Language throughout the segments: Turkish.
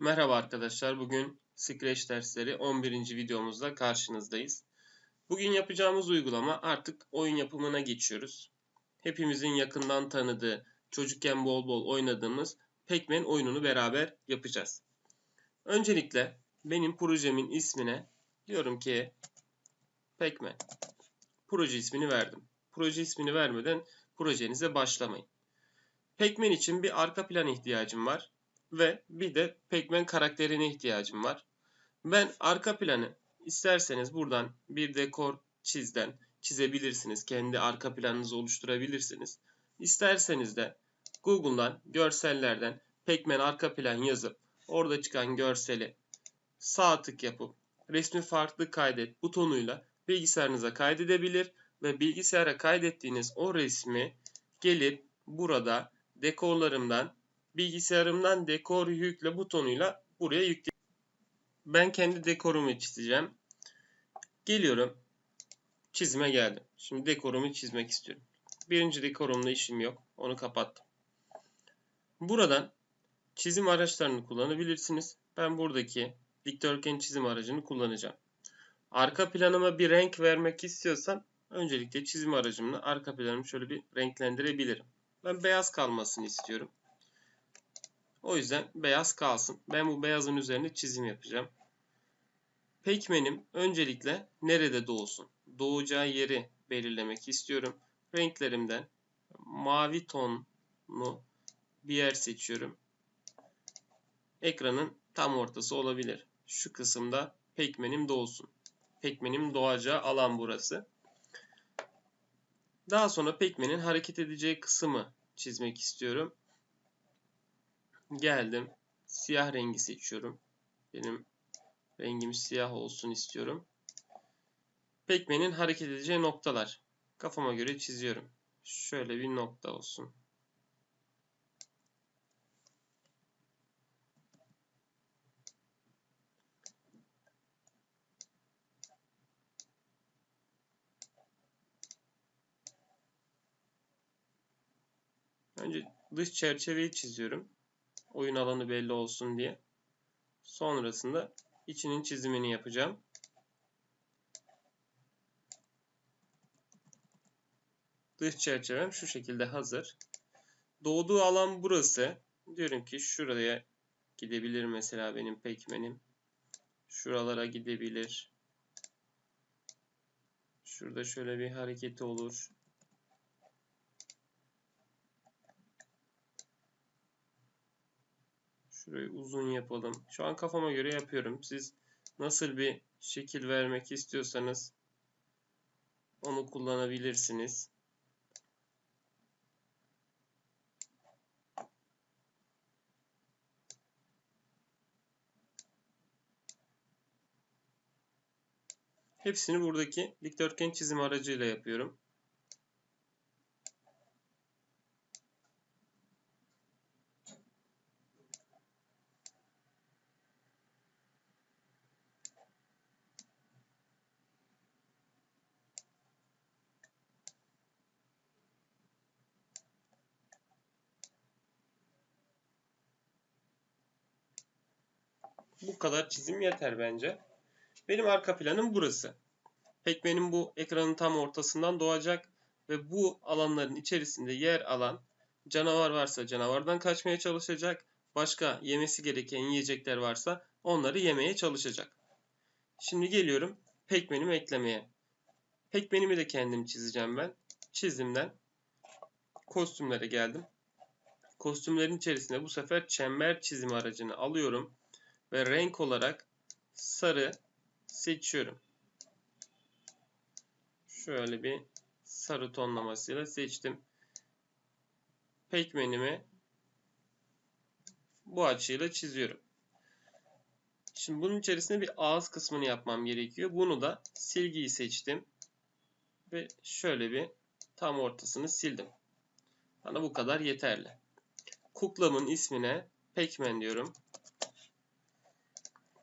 Merhaba arkadaşlar. Bugün Scratch dersleri 11. videomuzda karşınızdayız. Bugün yapacağımız uygulama artık oyun yapımına geçiyoruz. Hepimizin yakından tanıdığı, çocukken bol bol oynadığımız Pac-Man oyununu beraber yapacağız. Öncelikle benim projemin ismine diyorum ki Pac-Man. Proje ismini verdim. Proje ismini vermeden projenize başlamayın. Pac-Man için bir arka plan ihtiyacım var ve bir de Pac-Man karakterine ihtiyacım var. Ben arka planı isterseniz buradan bir dekor çizden çizebilirsiniz. Kendi arka planınızı oluşturabilirsiniz. İsterseniz de Google'dan görsellerden Pac-Man arka plan yazıp orada çıkan görseli sağ tık yapıp resmi farklı kaydet butonuyla bilgisayarınıza kaydedebilir ve bilgisayara kaydettiğiniz o resmi gelip burada dekorlarımdan bilgisayarımdan dekor yükle butonuyla buraya yükle. Ben kendi dekorumu çizeceğim. Geliyorum. Çizime geldim. Şimdi dekorumu çizmek istiyorum. Birinci dekorumla işim yok. Onu kapattım. Buradan çizim araçlarını kullanabilirsiniz. Ben buradaki dikdörtgen çizim aracını kullanacağım. Arka planıma bir renk vermek istiyorsam öncelikle çizim aracımla arka planımı şöyle bir renklendirebilirim. Ben beyaz kalmasını istiyorum. O yüzden beyaz kalsın. Ben bu beyazın üzerine çizim yapacağım. Pekmenim öncelikle nerede doğsun? Doğacağı yeri belirlemek istiyorum. Renklerimden mavi tonlu bir yer seçiyorum. Ekranın tam ortası olabilir. Şu kısımda pekmenim doğsun. Pekmenim doğacağı alan burası. Daha sonra pekmenin hareket edeceği kısmı çizmek istiyorum. Geldim. Siyah rengi seçiyorum. Benim rengim siyah olsun istiyorum. Pekmenin hareket edeceği noktalar. Kafama göre çiziyorum. Şöyle bir nokta olsun. Önce dış çerçeveyi çiziyorum oyun alanı belli olsun diye. Sonrasında içinin çizimini yapacağım. Dış çerçevem şu şekilde hazır. Doğduğu alan burası. Diyorum ki şuraya gidebilir mesela benim pekmenim. Şuralara gidebilir. Şurada şöyle bir hareketi olur. Şurayı uzun yapalım. Şu an kafama göre yapıyorum. Siz nasıl bir şekil vermek istiyorsanız onu kullanabilirsiniz. Hepsini buradaki dikdörtgen çizim aracıyla yapıyorum. Bu kadar çizim yeter bence. Benim arka planım burası. Pekmenin bu ekranın tam ortasından doğacak ve bu alanların içerisinde yer alan canavar varsa canavardan kaçmaya çalışacak. Başka yemesi gereken yiyecekler varsa onları yemeye çalışacak. Şimdi geliyorum pekmenimi eklemeye. Pekmenimi de kendim çizeceğim ben. Çizimden kostümlere geldim. Kostümlerin içerisinde bu sefer çember çizim aracını alıyorum ve renk olarak sarı seçiyorum. Şöyle bir sarı tonlamasıyla seçtim. Pekmenimi bu açıyla çiziyorum. Şimdi bunun içerisinde bir ağız kısmını yapmam gerekiyor. Bunu da silgiyi seçtim. Ve şöyle bir tam ortasını sildim. Bana bu kadar yeterli. Kuklamın ismine Pekmen diyorum.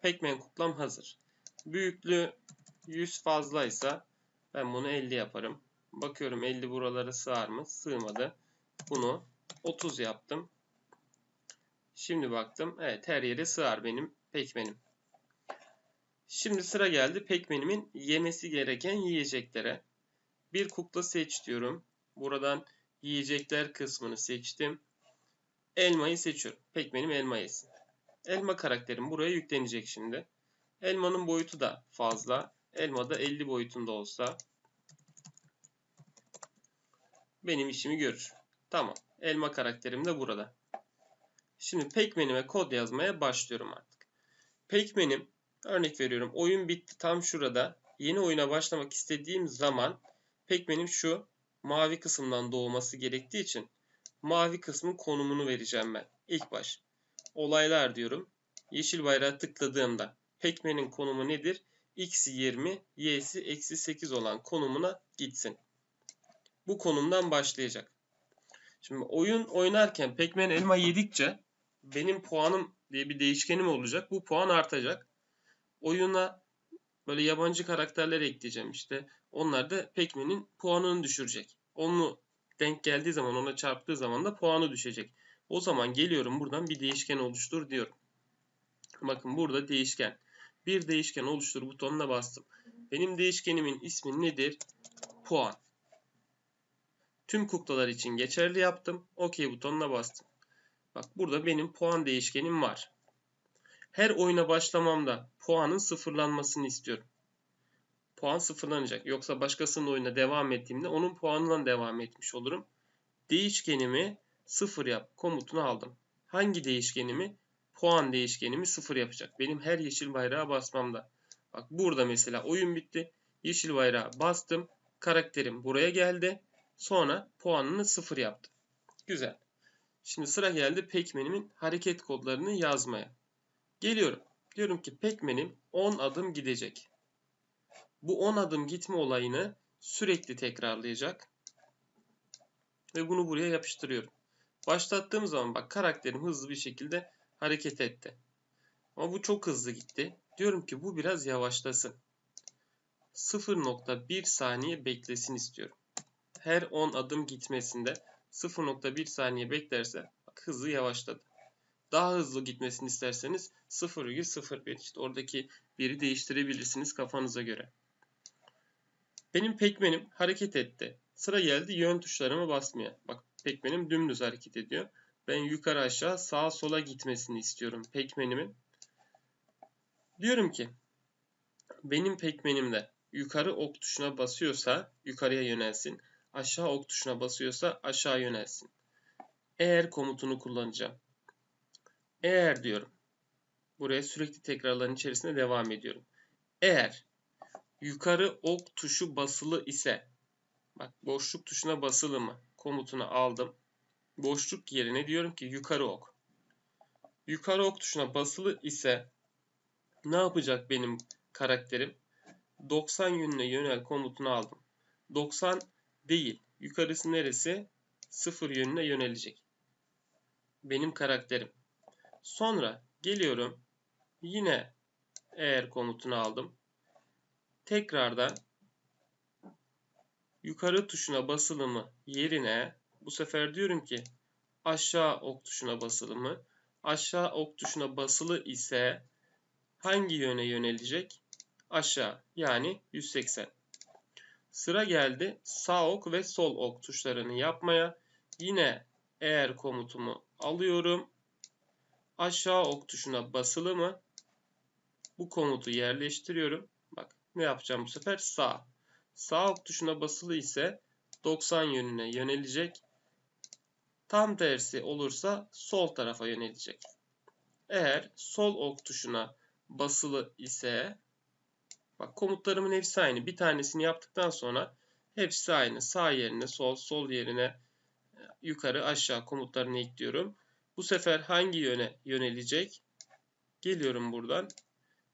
Pac-Man kuklam hazır. Büyüklüğü 100 fazlaysa ben bunu 50 yaparım. Bakıyorum 50 buralara sığar mı? Sığmadı. Bunu 30 yaptım. Şimdi baktım. Evet her yere sığar benim pekmenim. Şimdi sıra geldi pekmenimin yemesi gereken yiyeceklere. Bir kukla seç diyorum. Buradan yiyecekler kısmını seçtim. Elmayı seçiyorum. Pekmenim elma yesin. Elma karakterim buraya yüklenecek şimdi. Elmanın boyutu da fazla. Elma da 50 boyutunda olsa benim işimi görür. Tamam. Elma karakterim de burada. Şimdi Pekmen'ime kod yazmaya başlıyorum artık. Pekmen'im örnek veriyorum oyun bitti tam şurada. Yeni oyuna başlamak istediğim zaman Pekmen'im şu mavi kısımdan doğması gerektiği için mavi kısmın konumunu vereceğim ben. İlk baş. Olaylar diyorum. Yeşil bayrağı tıkladığımda Pekmen'in konumu nedir? X'i 20, Y'si eksi 8 olan konumuna gitsin. Bu konumdan başlayacak. Şimdi oyun oynarken Pac-Man elma yedikçe benim puanım diye bir değişkenim olacak. Bu puan artacak. Oyuna böyle yabancı karakterler ekleyeceğim işte. Onlar da Pac-Man'in puanını düşürecek. Onu denk geldiği zaman ona çarptığı zaman da puanı düşecek. O zaman geliyorum buradan bir değişken oluştur diyorum. Bakın burada değişken. Bir değişken oluştur butonuna bastım. Benim değişkenimin ismi nedir? Puan. Tüm kuklalar için geçerli yaptım. OK butonuna bastım. Bak burada benim puan değişkenim var. Her oyuna başlamamda puanın sıfırlanmasını istiyorum. Puan sıfırlanacak. Yoksa başkasının oyuna devam ettiğimde onun puanından devam etmiş olurum. Değişkenimi sıfır yap komutunu aldım. Hangi değişkenimi? Puan değişkenimi sıfır yapacak. Benim her yeşil bayrağa basmamda. Bak burada mesela oyun bitti. Yeşil bayrağı bastım. Karakterim buraya geldi. Sonra puanını sıfır yaptım. Güzel. Şimdi sıra geldi Pekmen'imin hareket kodlarını yazmaya. Geliyorum. Diyorum ki Pekmen'im 10 adım gidecek. Bu 10 adım gitme olayını sürekli tekrarlayacak. Ve bunu buraya yapıştırıyorum. Başlattığım zaman bak karakterim hızlı bir şekilde hareket etti. Ama bu çok hızlı gitti. Diyorum ki bu biraz yavaşlasın. 0.1 saniye beklesin istiyorum her 10 adım gitmesinde 0.1 saniye beklerse bak hızı yavaşladı. Daha hızlı gitmesini isterseniz 0,01 işte oradaki biri değiştirebilirsiniz kafanıza göre. Benim pekmenim hareket etti. Sıra geldi yön tuşlarıma basmaya. Bak pekmenim dümdüz hareket ediyor. Ben yukarı aşağı sağa sola gitmesini istiyorum pekmenimin. Diyorum ki benim pekmenimde yukarı ok tuşuna basıyorsa yukarıya yönelsin aşağı ok tuşuna basıyorsa aşağı yönelsin. Eğer komutunu kullanacağım. Eğer diyorum. Buraya sürekli tekrarların içerisinde devam ediyorum. Eğer yukarı ok tuşu basılı ise bak boşluk tuşuna basılı mı komutunu aldım. Boşluk yerine diyorum ki yukarı ok. Yukarı ok tuşuna basılı ise ne yapacak benim karakterim? 90 yönüne yönel komutunu aldım. 90 değil. Yukarısı neresi? Sıfır yönüne yönelecek. Benim karakterim. Sonra geliyorum. Yine eğer komutunu aldım. Tekrardan yukarı tuşuna basılımı yerine bu sefer diyorum ki aşağı ok tuşuna basılımı. Aşağı ok tuşuna basılı ise hangi yöne yönelecek? Aşağı yani 180. Sıra geldi sağ ok ve sol ok tuşlarını yapmaya. Yine eğer komutumu alıyorum. Aşağı ok tuşuna basılı mı? Bu komutu yerleştiriyorum. Bak ne yapacağım bu sefer? Sağ. Sağ ok tuşuna basılı ise 90 yönüne yönelecek. Tam tersi olursa sol tarafa yönelecek. Eğer sol ok tuşuna basılı ise Bak komutlarımın hepsi aynı. Bir tanesini yaptıktan sonra hepsi aynı. Sağ yerine sol, sol yerine yukarı, aşağı komutlarını ekliyorum. Bu sefer hangi yöne yönelecek? Geliyorum buradan.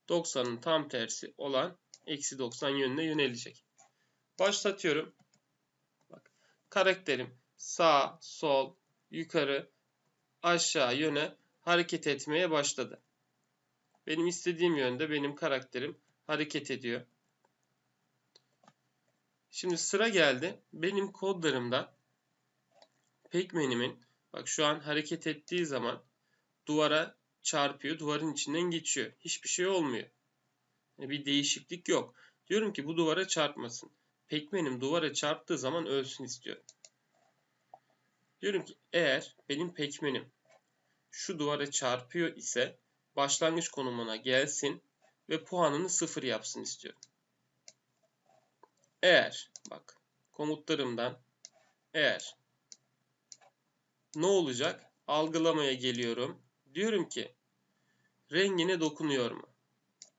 90'ın tam tersi olan eksi 90 yönüne yönelecek. Başlatıyorum. Bak, karakterim sağ, sol, yukarı, aşağı yöne hareket etmeye başladı. Benim istediğim yönde benim karakterim hareket ediyor. Şimdi sıra geldi. Benim kodlarımda Pekmen'imin bak şu an hareket ettiği zaman duvara çarpıyor, duvarın içinden geçiyor. Hiçbir şey olmuyor. Bir değişiklik yok. Diyorum ki bu duvara çarpmasın. Pekmenim duvara çarptığı zaman ölsün istiyorum. Diyorum ki eğer benim pekmenim şu duvara çarpıyor ise başlangıç konumuna gelsin ve puanını sıfır yapsın istiyorum. Eğer bak komutlarımdan eğer ne olacak? Algılamaya geliyorum. Diyorum ki rengine dokunuyor mu?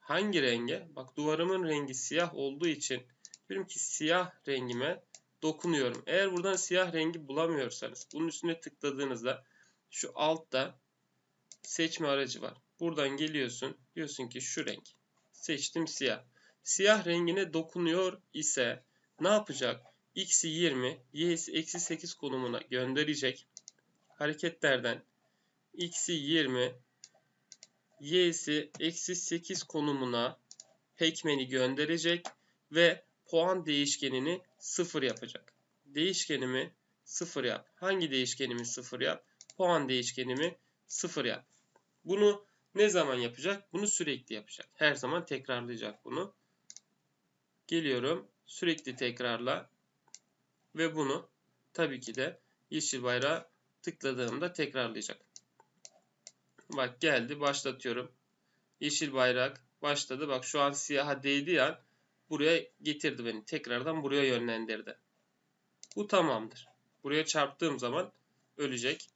Hangi renge? Bak duvarımın rengi siyah olduğu için diyorum ki siyah rengime dokunuyorum. Eğer buradan siyah rengi bulamıyorsanız bunun üstüne tıkladığınızda şu altta seçme aracı var. Buradan geliyorsun. Diyorsun ki şu renk. Seçtim siyah. Siyah rengine dokunuyor ise ne yapacak? X'i 20, Y'si eksi 8 konumuna gönderecek. Hareketlerden X'i 20, Y'si eksi 8 konumuna pekmeni gönderecek ve puan değişkenini 0 yapacak. Değişkenimi 0 yap. Hangi değişkenimi 0 yap? Puan değişkenimi 0 yap. Bunu ne zaman yapacak? Bunu sürekli yapacak. Her zaman tekrarlayacak bunu. Geliyorum. Sürekli tekrarla. Ve bunu tabii ki de yeşil bayrağı tıkladığımda tekrarlayacak. Bak geldi. Başlatıyorum. Yeşil bayrak başladı. Bak şu an siyaha değdi ya. Buraya getirdi beni. Tekrardan buraya yönlendirdi. Bu tamamdır. Buraya çarptığım zaman ölecek.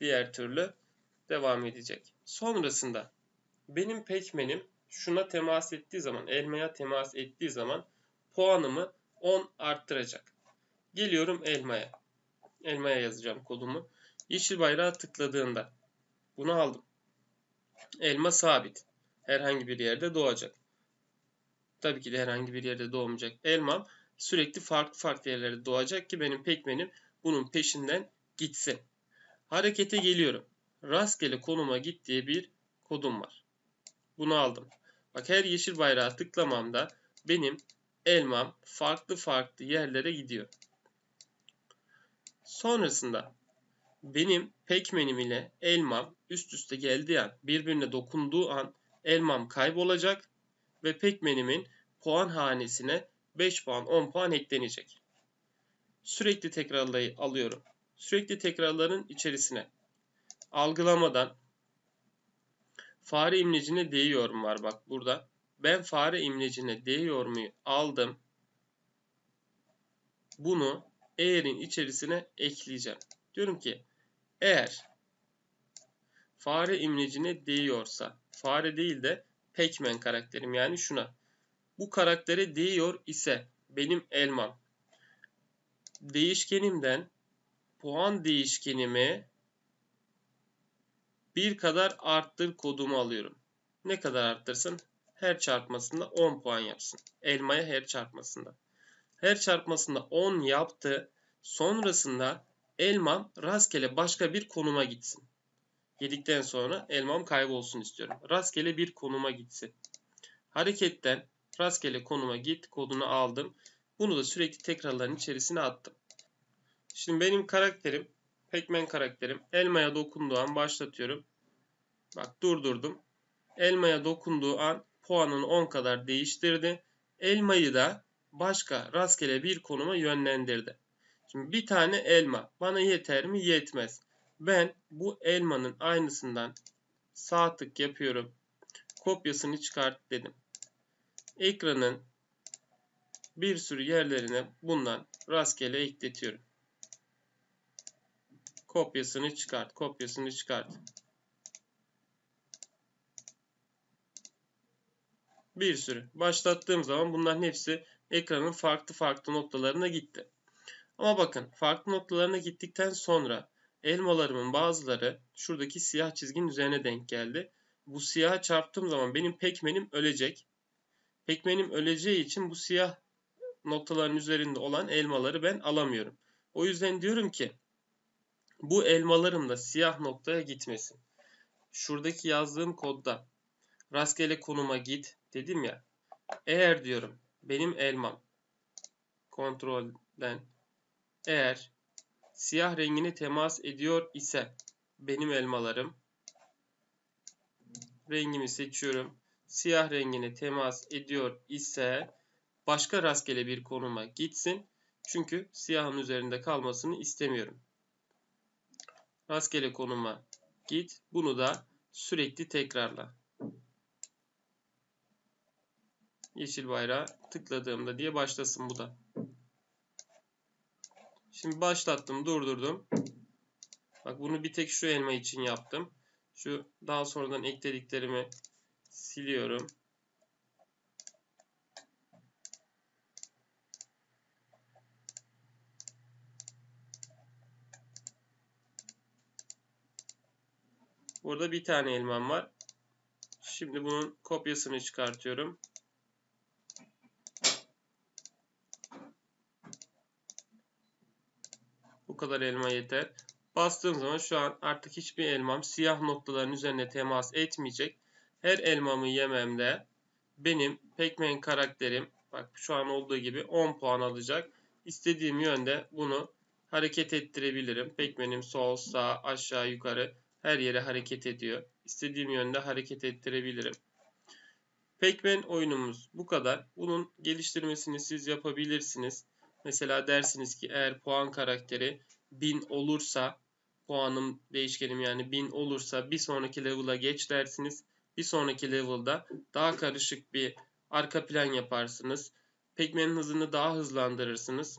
Diğer türlü devam edecek. Sonrasında benim pekmenim şuna temas ettiği zaman, elmaya temas ettiği zaman puanımı 10 arttıracak. Geliyorum elmaya. Elmaya yazacağım kodumu. Yeşil bayrağı tıkladığında bunu aldım. Elma sabit. Herhangi bir yerde doğacak. Tabii ki de herhangi bir yerde doğmayacak. Elmam sürekli farklı farklı yerlerde doğacak ki benim pekmenim bunun peşinden gitsin. Harekete geliyorum. Rastgele konuma git diye bir kodum var. Bunu aldım. Bak her yeşil bayrağı tıklamamda benim elmam farklı farklı yerlere gidiyor. Sonrasında benim pekmenim ile elmam üst üste geldiği an, birbirine dokunduğu an elmam kaybolacak ve pekmenimin puan hanesine 5 puan 10 puan eklenecek. Sürekli tekrarlayı alıyorum. Sürekli tekrarların içerisine algılamadan fare imlecine değiyorum var bak burada. Ben fare imlecine değiyor mu aldım. Bunu eğerin içerisine ekleyeceğim. Diyorum ki eğer fare imlecine değiyorsa fare değil de Pac-Man karakterim yani şuna. Bu karaktere değiyor ise benim elmam değişkenimden puan değişkenimi bir kadar arttır kodumu alıyorum. Ne kadar arttırsın? Her çarpmasında 10 puan yapsın. Elmaya her çarpmasında. Her çarpmasında 10 yaptı. Sonrasında elmam rastgele başka bir konuma gitsin. Yedikten sonra elmam kaybolsun istiyorum. Rastgele bir konuma gitsin. Hareketten rastgele konuma git kodunu aldım. Bunu da sürekli tekrarların içerisine attım. Şimdi benim karakterim, Pac-Man karakterim elmaya dokunduğu an başlatıyorum. Bak durdurdum. Elmaya dokunduğu an puanını 10 kadar değiştirdi. Elmayı da başka rastgele bir konuma yönlendirdi. Şimdi bir tane elma bana yeter mi? Yetmez. Ben bu elmanın aynısından sağ tık yapıyorum. Kopyasını çıkart dedim. Ekranın bir sürü yerlerine bundan rastgele ekletiyorum. Kopyasını çıkart, kopyasını çıkart. Bir sürü. Başlattığım zaman bunların hepsi ekranın farklı farklı noktalarına gitti. Ama bakın farklı noktalarına gittikten sonra elmalarımın bazıları şuradaki siyah çizginin üzerine denk geldi. Bu siyaha çarptığım zaman benim pekmenim ölecek. Pekmenim öleceği için bu siyah noktaların üzerinde olan elmaları ben alamıyorum. O yüzden diyorum ki bu elmalarım da siyah noktaya gitmesin. Şuradaki yazdığım kodda rastgele konuma git dedim ya. Eğer diyorum benim elmam kontrolden eğer siyah rengine temas ediyor ise benim elmalarım rengimi seçiyorum. Siyah rengine temas ediyor ise başka rastgele bir konuma gitsin. Çünkü siyahın üzerinde kalmasını istemiyorum. Rastgele konuma git. Bunu da sürekli tekrarla. Yeşil bayrağı tıkladığımda diye başlasın bu da. Şimdi başlattım, durdurdum. Bak bunu bir tek şu elma için yaptım. Şu daha sonradan eklediklerimi siliyorum. Burada bir tane elmam var. Şimdi bunun kopyasını çıkartıyorum. Kadar elma yeter. Bastığım zaman şu an artık hiçbir elmam siyah noktaların üzerine temas etmeyecek. Her elmamı yememde benim Pac-Man karakterim bak şu an olduğu gibi 10 puan alacak. İstediğim yönde bunu hareket ettirebilirim. Pac-Man'im sol, sağ, aşağı, yukarı her yere hareket ediyor. İstediğim yönde hareket ettirebilirim. Pac-Man oyunumuz bu kadar. Bunun geliştirmesini siz yapabilirsiniz. Mesela dersiniz ki eğer puan karakteri 1000 olursa puanım değişkenim yani 1000 olursa bir sonraki level'a geç dersiniz. Bir sonraki level'da daha karışık bir arka plan yaparsınız. Pac-Man'in hızını daha hızlandırırsınız.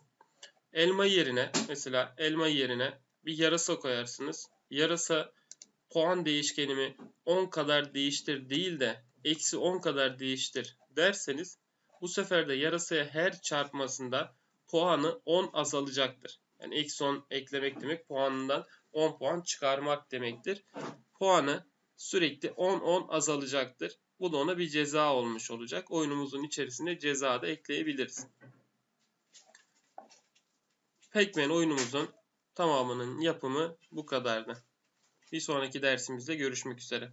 Elma yerine mesela elma yerine bir yarasa koyarsınız. Yarasa puan değişkenimi 10 kadar değiştir değil de eksi 10 kadar değiştir derseniz bu sefer de yarasaya her çarpmasında puanı 10 azalacaktır. Yani eksi 10 eklemek demek puanından 10 puan çıkarmak demektir. Puanı sürekli 10-10 azalacaktır. Bu da ona bir ceza olmuş olacak. Oyunumuzun içerisine ceza da ekleyebiliriz. Pac-Man oyunumuzun tamamının yapımı bu kadardı. Bir sonraki dersimizde görüşmek üzere.